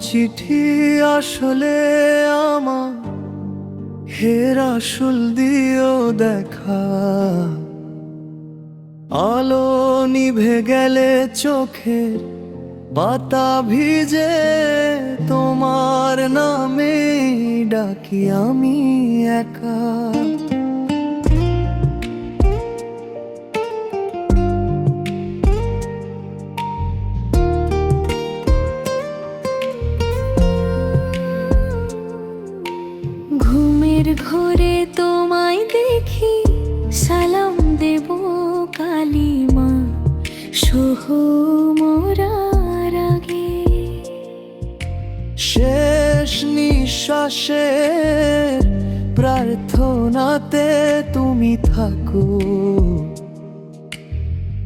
চিঠি আসলে আমার, হের আসল দিও দেখা। আলো নিভে গেলে চোখের বাতা ভিজে তোমার নামে ডাকি আমি একা। ঘুমের ঘরে তোমায় দেখি, সালাম দেব কালিমা সোহ মরার আগে। শেষ নিঃশ্বাসে প্রার্থনাতে তুমি থাকো।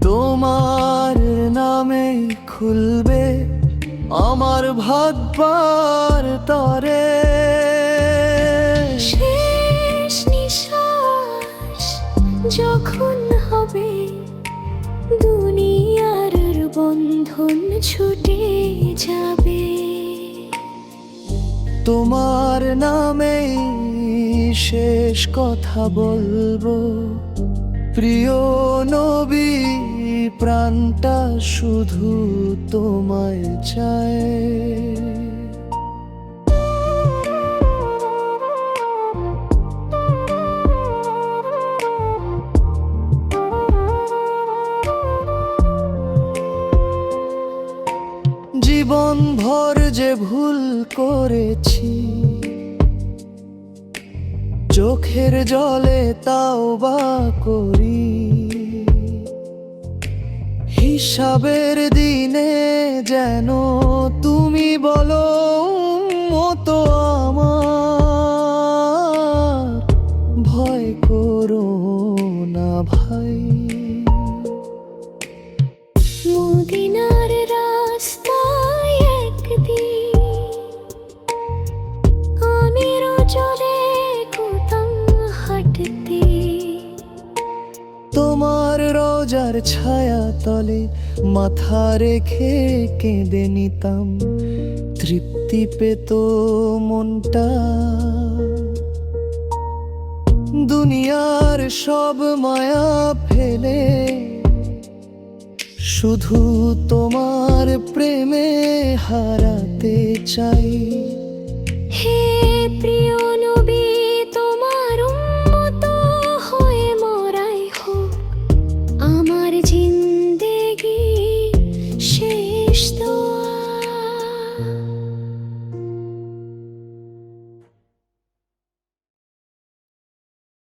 তোমার নামে খুলবে আমার ভাগবার তরে। শেষ নিঃশ্বাস যখন হবে দুনিয়ার বন্ধন ছুটে যাবে। তোমার নামে শেষ কথা বলব। প্রিয় নবী, প্রাণটা শুধু তোমায় চায়। জীবন ভর যে ভুল করেছি। চোখের জলে তাও বা করি। হিসাবের দিনে যেন তুমি বলো তোমার রোজার ছায়া তলে মাথা রেখে কেঁদে নিতাম। তৃপ্তি পেত মনটা। দুনিয়ার সব মায়া ফেলে। শুধু তোমার প্রেমে হারাতে চাই। হে প্রিয়